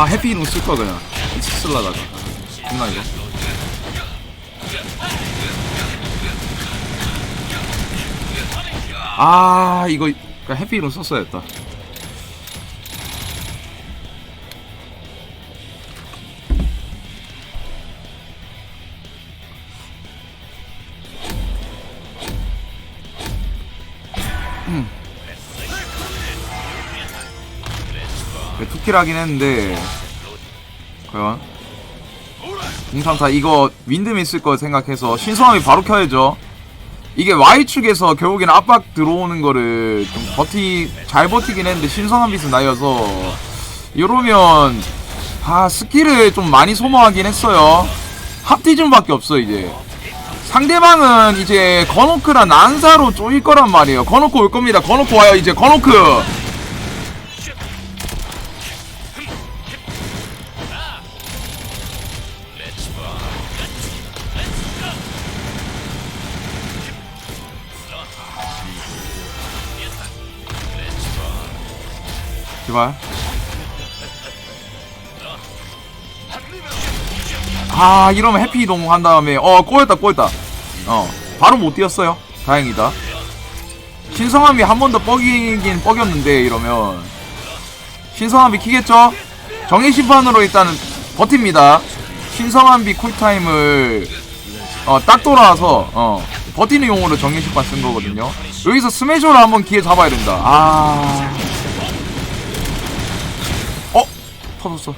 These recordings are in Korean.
아 해피 이름 쓸거 그냥. 쓸라다가 존나 이거 아 이거 그냥 해피 이름 썼어야 했다. 네, 투킬 하긴 했는데. 과연? 공상타 이거 윈드미 쓸거 생각해서 신성함이 바로 켜야죠. 이게 Y축에서 결국에는 압박 들어오는 거를 좀 버티 잘 버티긴 했는데 신성한 빛은 나여서 이러면 아 스킬을 좀 많이 소모하긴 했어요. 합티즘밖에 없어 이제. 상대방은 이제 거노크랑 난사로 쪼일 거란 말이에요. 거노크 올 겁니다. 거노크 와요 이제. 거노크 제발. 아 이러면 해피 이동 한 다음에 어 꼬였다 꼬였다. 어 바로 못 뛰었어요. 다행이다. 신성함이 한 번 더 뻐기긴 뻐겼는데 이러면. 신성함이 키겠죠? 정의 심판으로 일단은 버팁니다. 신성함비 쿨타임을 어, 딱 돌아와서 어, 버티는 용으로 정의 심판 쓴 거거든요. 여기서 스매셔를 한번 기회 잡아야 된다. 아 터졌어.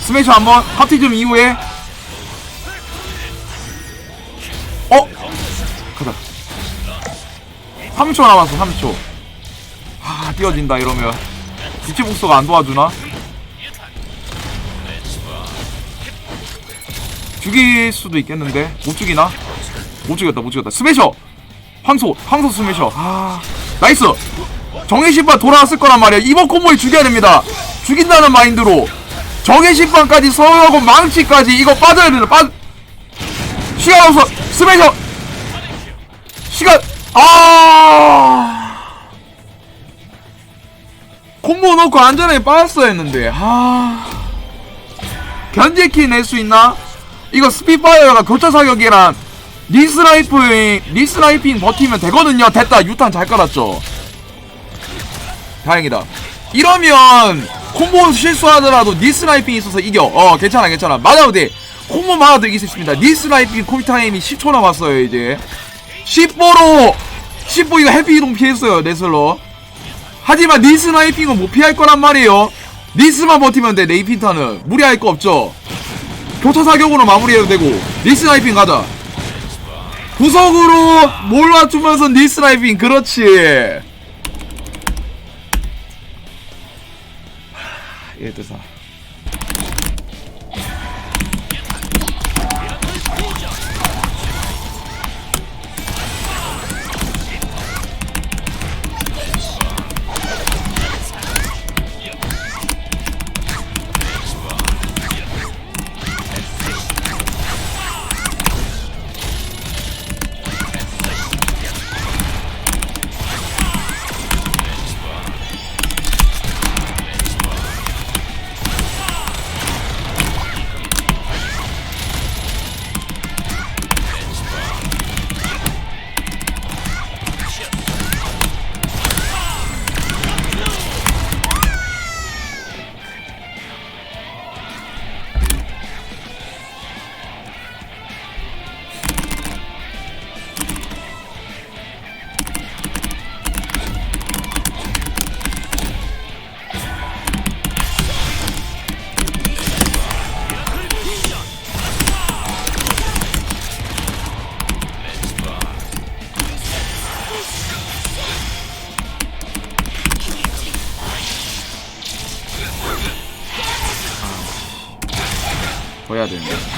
스매셔 한번 하티즘 이후에 어? 가자. 3초 남았어. 3초. 아 뛰어진다 이러면 빛의 복수가 안 도와주나? 죽일 수도 있겠는데 못 죽이나? 못 죽였다 못 죽였다 스매셔 황소 황소 스매셔 아 나이스 정의 심판 돌아왔을 거란 말이야. 이번 콤보에 죽여야 됩니다. 죽인다는 마인드로 정의 심판까지 서울하고 망치까지 이거 빠져야 된다. 빠 시간 없어. 스매셔. 시간 아 콤보 넣고 안전하게 빠졌어야 했는데 아 견제키 낼 수 있나? 이거 스피파이어가 교차 사격이랑 리스라이프ing 리스라이핑 버티면 되거든요. 됐다. 유탄 잘 깔았죠. 다행이다. 이러면 콤보 실수하더라도 니스나이핑이 있어서 이겨. 어 괜찮아 괜찮아. 맞아도 돼. 콤보 막아도 이길 수 있습니다. 니스나이핑 콜타임이 10초 남았어요 이제. 10보로 10보 이거 해피 이동 피했어요 네슬러. 하지만 니스나이핑은 못 피할 거란 말이에요. 니스만 버티면 돼 네이핀타는 무리할 거 없죠. 교차 사격으로 마무리해도 되고 니스나이핑 가자. 구석으로 몰아주면서 니스나이핑 그렇지. 얘들 사. 더 해야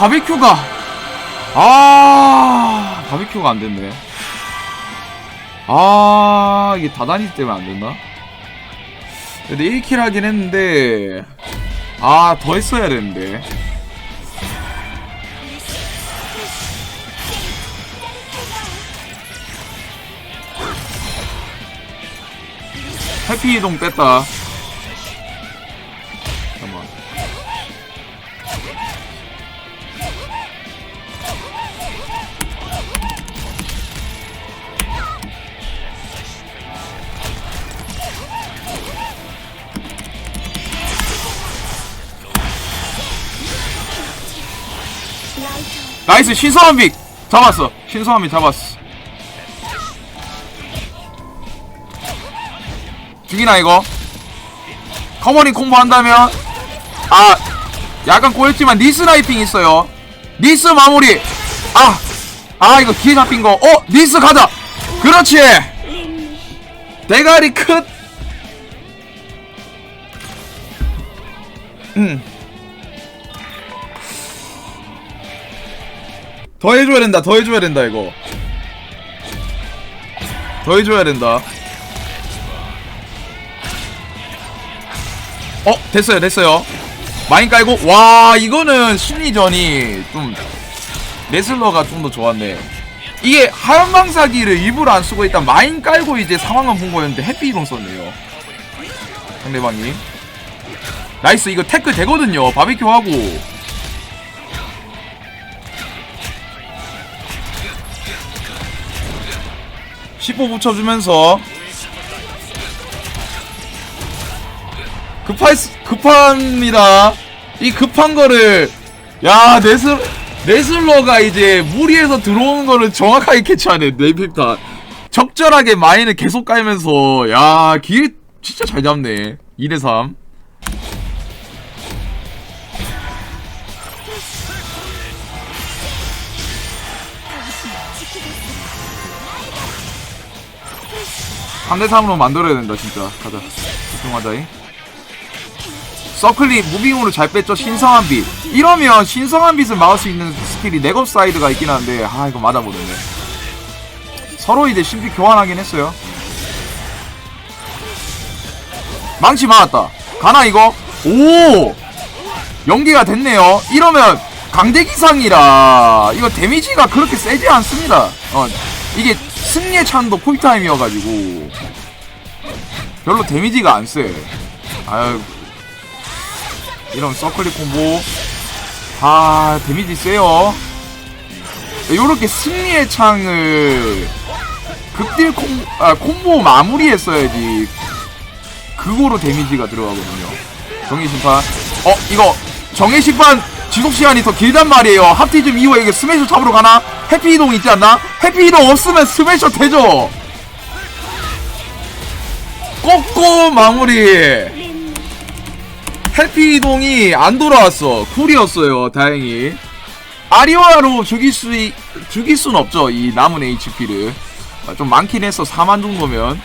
바비큐가. 아 바비큐가 안 됐네. 아 이게 다다니 때문에 안 됐나? 근데 1킬 하긴 했는데 아 더 했어야 되는데. 해피 이동 뺐다 나이스 신성한 빅. 잡았어. 신성한 빅 잡았어. 죽이나 이거. 커버링 콤보 한다면. 아 약간 꼬였지만 니스 나이핑 있어요. 니스 마무리. 아아 이거 기회 잡힌 거. 어 니스 가자. 그렇지. 대가리 컷 음. 더 해줘야 된다 더 해줘야 된다 이거. 더 해줘야 된다. 어 됐어요 됐어요. 마인 깔고 와 이거는 심리전이 좀 레슬러가 좀 더 좋았네. 이게 하얀방사기를 일부러 안 쓰고 일단 마인 깔고 이제 상황만 본 거였는데 해피 이동 썼네요. 상대방이. 나이스 이거 태클 되거든요. 바비큐 하고 십0 붙여주면서 급할 수- 급합니다. 이 급한 거를 야 네슬 네슬러가 이제 무리해서 들어오는 거를 정확하게 캐치하네 네이픽타 적절하게 마인을 계속 깔면서 야 기회 진짜 잘 잡네. 2대 3 3대 3으로 만들어야 된다 진짜. 가자. 집중하자이 서클리 무빙으로 잘 뺐죠 신성한 빛. 이러면 신성한 빛을 막을 수 있는 스킬이 넥업 사이드가 있긴 한데 아 이거 맞아보는데 서로 이제 심피 교환하긴 했어요. 망치 맞았다. 가나 이거? 오! 연계가 됐네요. 이러면 강대기상이라 이거 데미지가 그렇게 세지 않습니다. 어 이게 승리의 찬도 쿨타임이어가지고 별로 데미지가 안세. 아유. 이런 서클릭 콤보. 아 데미지 세요. 요렇게 승리의 창을 극딜 콤, 아, 콤보 마무리했어야지 그거로 데미지가 들어가거든요. 정의 심판. 어 이거 정의 심판 지속 시간이 더 길단 말이에요. 하티즘 이후에 이게 스매셔 잡으러 가나? 해피 이동 있지 않나? 해피 이동 없으면 스매셔 되죠 꼬꼬 마무리 해피 이동이 안 돌아왔어. 쿨이었어요. 다행히. 아리와로 죽일 수, 있- 죽일 순 없죠. 이 남은 HP를. 아, 좀 많긴 했어. 4만 정도면.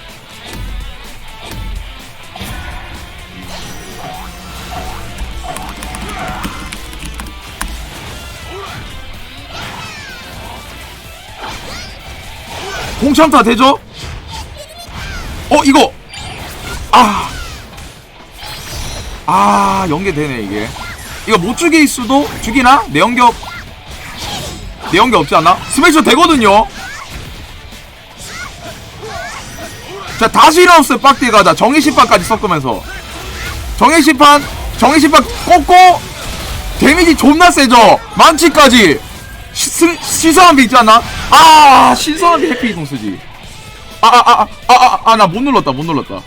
공참타 되죠? 어, 이거! 아! 아 연계되네 이게 이거 못 죽일 수도 죽이나? 내연격 내연격 없지 않나? 스매셔 되거든요 자 다시 일어났어요 빡대 가 자 정의심판까지 섞으면서 정의심판 정의심판 꽂고 데미지 존나 세죠 만치까지 시, 시선한 비 있지 않나? 아 신선한 비 해피 이동 쓰지. 아아 아 아 아 나 못 눌렀다 못 눌렀다.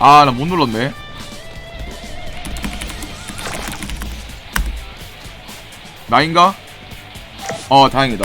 아 나 못 눌렀네. 나인가? 어 다행이다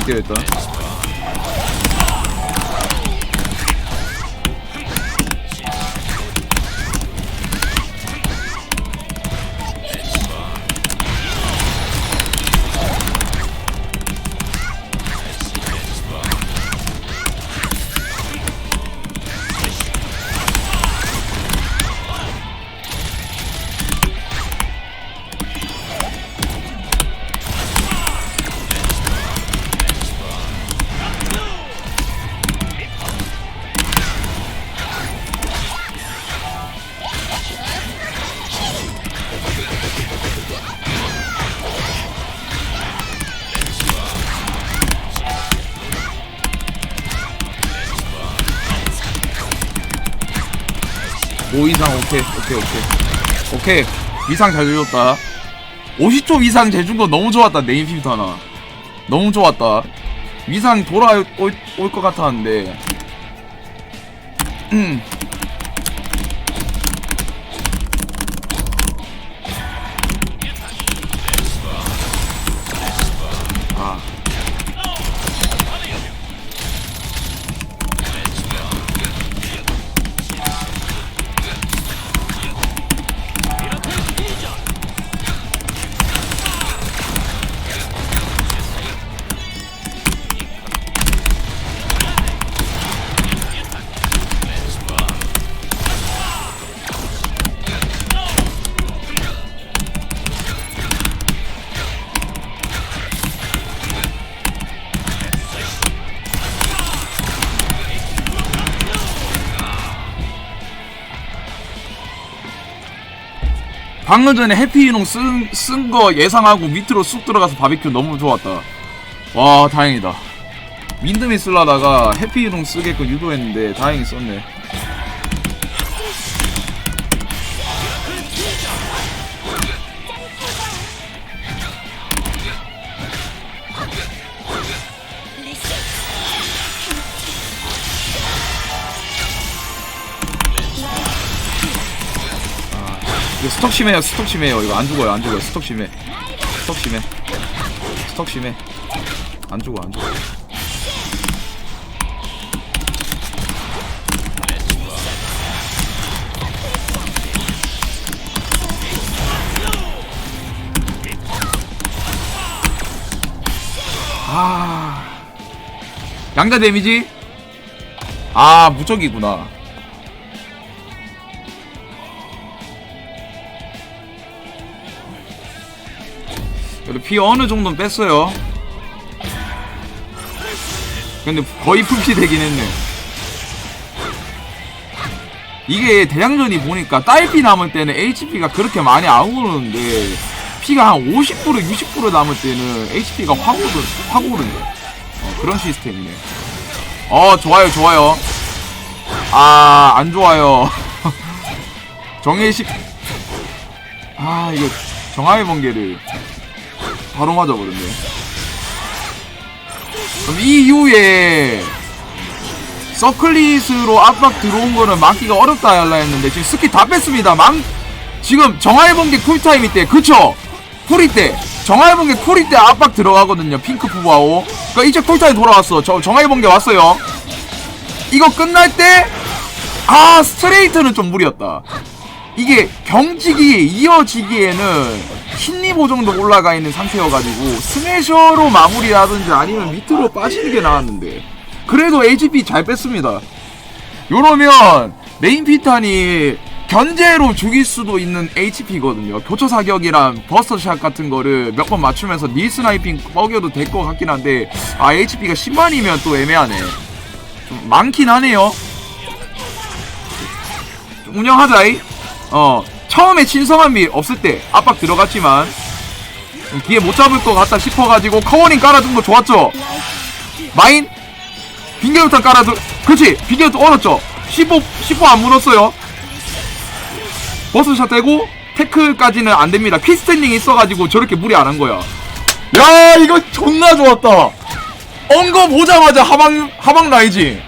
집중할게요 일단 오케이 오케이 오케이. 오케이. 위상 잘 줘줬다. 50초 이상 재준 거 너무 좋았다 네임 피부터 하나. 너무 좋았다. 위상 돌아올 올것 같았는데 방금 전에 해피유농 쓴, 쓴거 예상하고 밑으로 쑥 들어가서 바비큐 너무 좋았다. 와, 다행이다. 윈드미 쓰려다가 해피유농 쓰게끔 유도했는데 다행히 썼네. 스톡 심해요, 스톡 심해요. 이거 안 죽어요, 안 죽어요. 스톡 심해. 스톡 심해. 스톡 심해. 안 죽어, 안 죽어. 아. 양자 데미지? 아, 무적이구나. 그래도 피 어느 정도는 뺐어요. 근데 거의 풀피 되긴 했네. 이게 대장전이 보니까 딸피 남을 때는 HP가 그렇게 많이 안 오르는데 피가 한 50% 60% 남을 때는 HP가 확 오르 확 오르네. 어, 그런 시스템이네. 어 좋아요 좋아요. 아 안 좋아요. 정해식 아 이거 정화의 번개를 바로 맞아버렸네. 그럼 이 이후에 서클릿으로 압박 들어온 거는 막기가 어렵다 할라 했는데 지금 스킬 다 뺐습니다. 망 지금 번개 쿨타임이 때 그쵸? 쿨이 때 번개 쿨이 때 압박 들어가거든요. 핑크 부부하고 그러니까 이제 쿨타임 돌아왔어. 저 번개 왔어요. 이거 끝날 때 아 스트레이트는 좀 무리였다. 이게 경직이 이어지기에는 흰리보 정도 올라가 있는 상태여가지고 스매셔로 마무리하든지 아니면 밑으로 빠지는 게 나았는데 그래도 HP 잘 뺐습니다. 요러면 메인 피탄이 견제로 죽일 수도 있는 HP거든요. 교차 사격이랑 버스터샷 같은 거를 몇 번 맞추면서 닐 스나이핑 뻐겨도 될 것 같긴 한데 아 HP가 10만이면 또 애매하네. 좀 많긴 하네요. 좀 운영하자이. 어 처음에 신성함이 없을 때 압박 들어갔지만 좀 기회 못 잡을 것 같다 싶어가지고 커버링 깔아준 거 좋았죠? 마인? 빙결부터 깔아줘. 그렇지 빙결부터 얼었죠? 15 15 안 물었어요. 버스샷 떼고 태클까지는 안 됩니다. 퀴스탠딩 있어가지고 저렇게 무리 안 한 거야. 야 이거 존나 좋았다. 언거 보자마자 하방 하방 라이징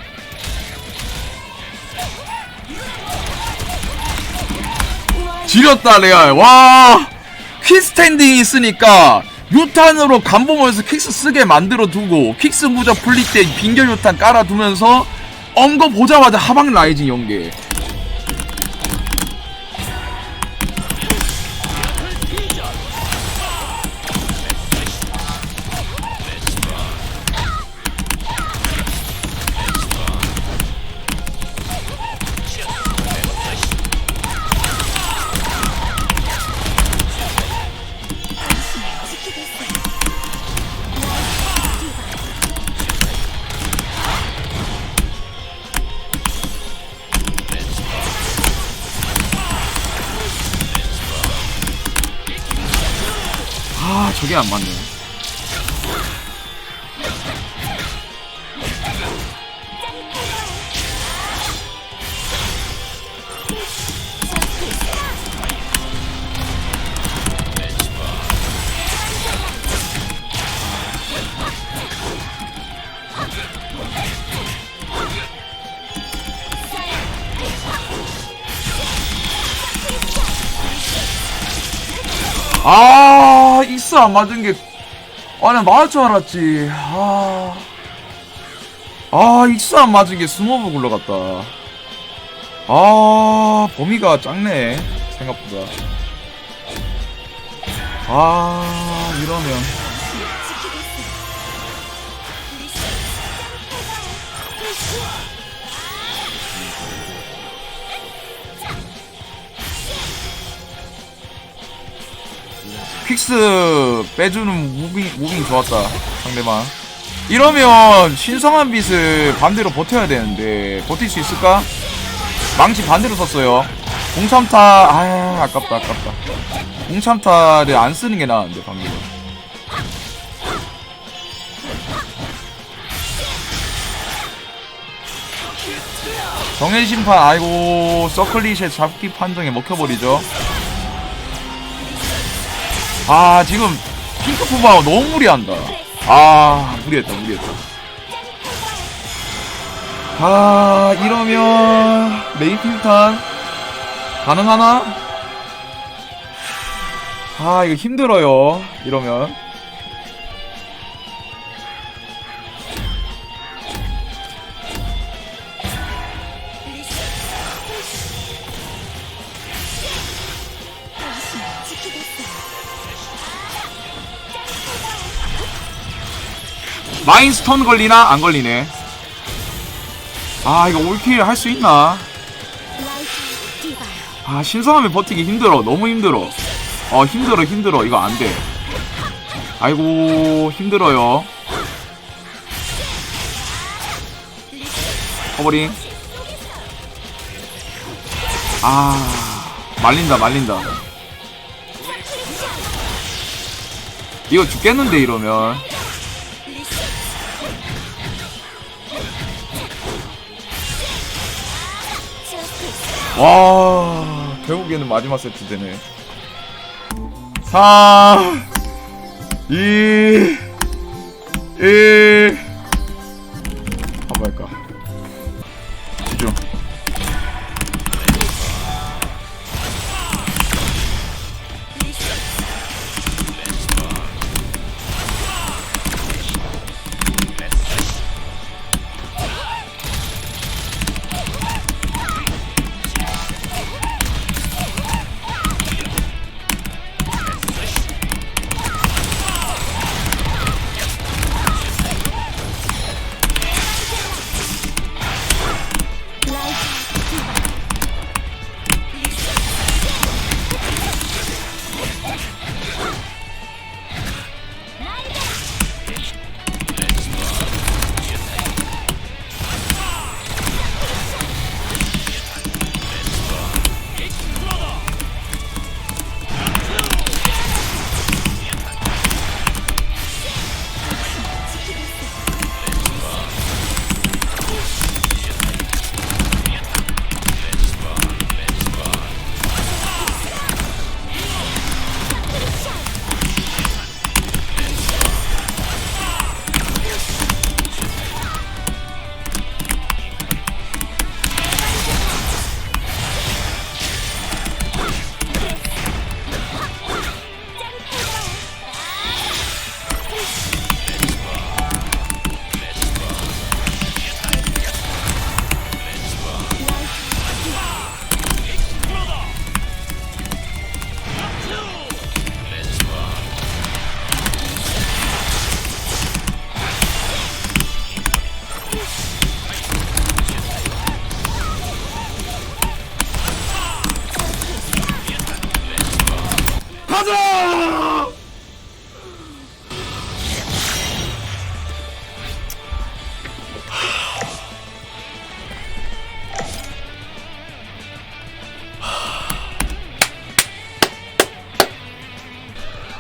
지렸다 레알. 와. 퀴스탠딩 있으니까 유탄으로 간보면서 킥스 쓰게 만들어 두고 킥스 무적 풀릴 때 빙결 유탄 깔아두면서 언거 보자마자 하방 라이징 연계 아 저게 안 맞네. 아 익스 안 맞은 게. 아 나 맞을 줄 알았지. 아, 아 익스 안 맞은 게 스모브 굴러갔다. 아 범위가 작네 생각보다. 아 이러면 퀵스 빼주는 무빙, 무빙 좋았다 상대방. 이러면 신성한 빛을 반대로 버텨야 되는데 버틸 수 있을까? 망치 반대로 썼어요. 공참타 아 아깝다 아깝다. 공참타를 안 쓰는 게 나았는데 방금. 정의 심판 아이고 서클릿의 잡기 판정에 먹혀버리죠 아 지금 핑크 푸바가 너무 무리한다. 아 무리했다 무리했다. 아 이러면 메인 필탄 가능하나? 아 이거 힘들어요 이러면 마인스턴 걸리나? 안 걸리네. 아 이거 올킬 할 수 있나? 아 신성하면 버티기 힘들어. 너무 힘들어. 어 힘들어 힘들어. 이거 안돼. 아이고 힘들어요. 커버링. 아 말린다 말린다. 이거 죽겠는데 이러면 와 결국에는 마지막 세트 되네. 3 2 1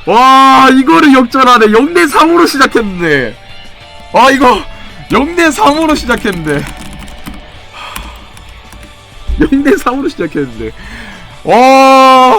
와 이거를 역전하네. 0대 3으로 시작했는데 아 이거 0대 3으로 시작했는데 0대 3으로 시작했는데 와